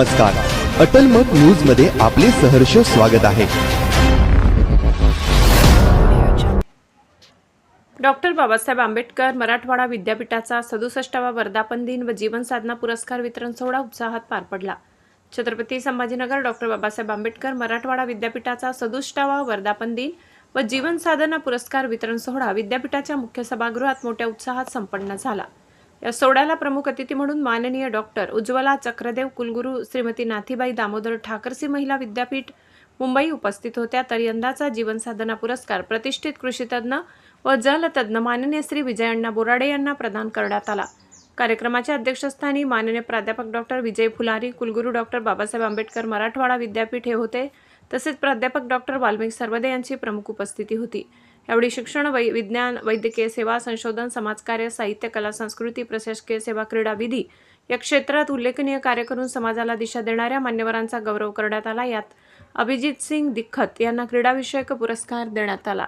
नमस्कार. अटल मत न्यूजमध्ये आपले सहर्ष स्वागत आहे. डॉक्टर बाबासाहेब आंबेडकर मराठवाडा विद्यापीठाचा सदुसष्टावा वर्धापन दिन व जीवन साधना पुरस्कार वितरण सोहळा उत्साहात पार पडला. छत्रपती संभाजीनगर डॉक्टर बाबासाहेब आंबेडकर मराठवाडा विद्यापीठाचा सदुष्टावा वर्धापन दिन व जीवन साधना पुरस्कार वितरण सोहळा विद्यापीठाच्या मुख्य सभागृहात मोठ्या उत्साहात संपन्न झाला. या सोहळ्याला प्रमुख अतिथी म्हणून माननीय डॉक्टर उज्ज्वला चक्रदेव कुलगुरू श्रीमती नाथीबाई दामोदर ठाकरसी महिला विद्यापीठ मुंबई उपस्थित होत्या. तर यंदाचा जीवनसाधना पुरस्कार प्रतिष्ठित कृषीतज्ञ व जलतज्ञ माननीय श्री विजयअण्णा बोराडे यांना प्रदान करण्यात आला. कार्यक्रमाच्या अध्यक्षस्थानी माननीय प्राध्यापक डॉक्टर विजय फुलारी कुलगुरू डॉक्टर बाबासाहेब आंबेडकर मराठवाडा विद्यापीठ हे होते. तसेच प्राध्यापक डॉक्टर वाल्मिक सर्वदे यांची प्रमुख उपस्थिती होती. यावेळी शिक्षण वै विज्ञान वैद्यकीय सेवा संशोधन समाजकार्य साहित्य कला संस्कृती प्रशासकीय सेवा क्रीडा विधी या क्षेत्रात उल्लेखनीय कार्य करून समाजाला दिशा देणाऱ्या मान्यवरांचा गौरव करण्यात आला. यात अभिजित सिंग दिखत यांना क्रीडाविषयक पुरस्कार देण्यात आला.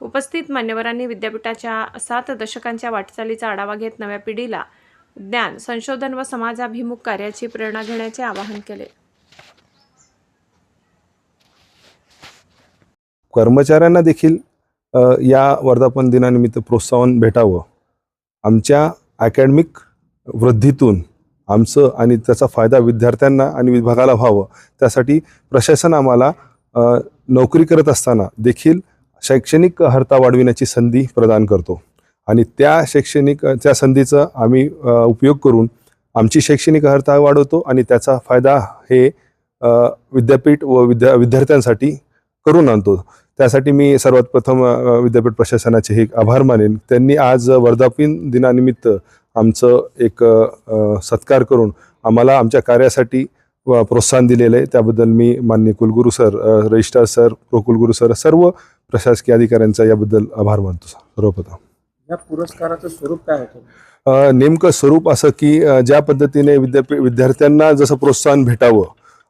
उपस्थित मान्यवरांनी विद्यापीठाच्या सात दशकांच्या वाटचालीचा आढावा घेत नव्या पिढीला ज्ञान संशोधन व समाजाभिमुख कार्याची प्रेरणा घेण्याचे आवाहन केले. कर्मचाऱ्यांना देखील या वर्धापन दिनानिमित्त प्रोत्साहन भेटावं. आमच्या अकॅडमिक वृद्धीतून आमचं आणि त्याचा फायदा विद्यार्थ्यांना आणि विभागाला व्हावं. त्यासाठी प्रशासन आम्हाला नोकरी करत असताना देखील शैक्षणिक अर्हता वाढविण्याची संधी प्रदान करतो. आणि त्या शैक्षणिक त्या संधीचा आम्ही उपयोग करून आमची शैक्षणिक अर्हता वाढवतो आणि त्याचा फायदा हे विद्यापीठ व विद्या विद्यार्थ्यांसाठी करून आणतो. त्यासाठी मी सर्वात प्रथम विद्यापीठ प्रशासनाचे हे आभार मानेन. त्यांनी आज वर्धापन दिनानिमित्त आमचं एक सत्कार करून आम्हाला आमच्या कार्यासाठी प्रोत्साहन दिलेलं आहे. त्याबद्दल मी माननीय कुलगुरू सर रजिस्ट्रार सर प्रो कुलगुरू सर सर्व प्रशासकीय अधिकाऱ्यांचा याबद्दल आभार मानतो सर्वप्रथम. या पुरस्काराचं स्वरूप काय होतं? नेमकं स्वरूप असं की ज्या पद्धतीने विद्यापीठ विद्यार्थ्यांना जसं प्रोत्साहन भेटावं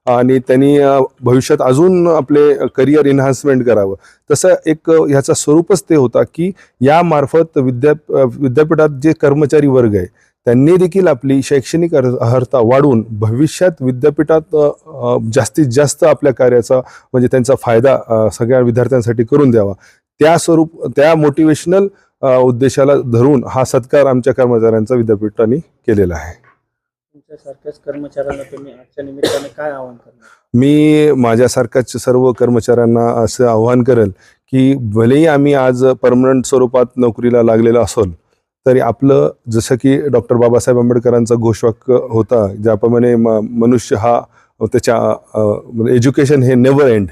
आणि त्यांनी भविष्यात अजून आपले करिअर एन्हान्समेंट करावं. तसं एक ह्याचा स्वरूपच ते होता की यामार्फत विद्या विद्यापीठात जे कर्मचारी वर्ग आहे त्यांनी देखील आपली शैक्षणिक अर्हता वाढवून भविष्यात विद्यापीठात जास्तीत जास्त आपल्या कार्याचा म्हणजे त्यांचा फायदा सगळ्या विद्यार्थ्यांसाठी करून द्यावा. त्या स्वरूप त्या मोटिवेशनल उद्देशाला धरून हा सत्कार आमच्या कर्मचाऱ्यांचा विद्यापीठाने केलेला आहे. तुमच्यासारख्याच कर्मचाऱ्यांना तुम्ही आजच्या निमित्ताने काय आवाहन करणार? मी माझ्यासारख्याच सर्व कर्मचाऱ्यांना असं आव्हान करेल की भलेही आम्ही आज परमनंट स्वरूपात नोकरीला लागलेलं असेल तरी आपलं जसं की डॉक्टर बाबासाहेब आंबेडकरांचा घोषवाक्य होता ज्याप्रमाणे म मनुष्य हा त्याच्या एज्युकेशन म्हणजे हे नेवर एंड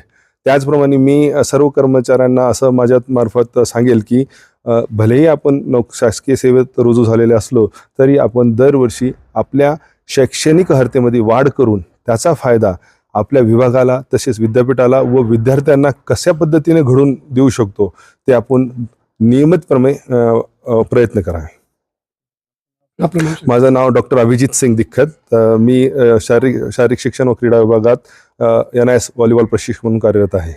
त्याचप्रमाणे मी सर्व कर्मचाऱ्यांना असं माझ्या मार्फत सांगेल की भलेही आपण नोक शासकीय सेवेत रुजू झालेले असलो तरी आपण दरवर्षी आपल्या शैक्षणिक हर्तेमध्ये वाढ करून त्याचा फायदा आपल्या विभागाला तसेच विद्यापीठाला व विद्यार्थ्यांना कशा पद्धतीने घडून देऊ शकतो ते आपण अ, प्रयत्न करावे माझं नाव डॉक्टर अभिजित सिंग दिख्खत अ, मी शारीरिक शारीरिक शिक्षण व क्रीडा विभागात एन आय एस व्हॉलीबॉल प्रशिक्षक म्हणून कार्यरत आहे.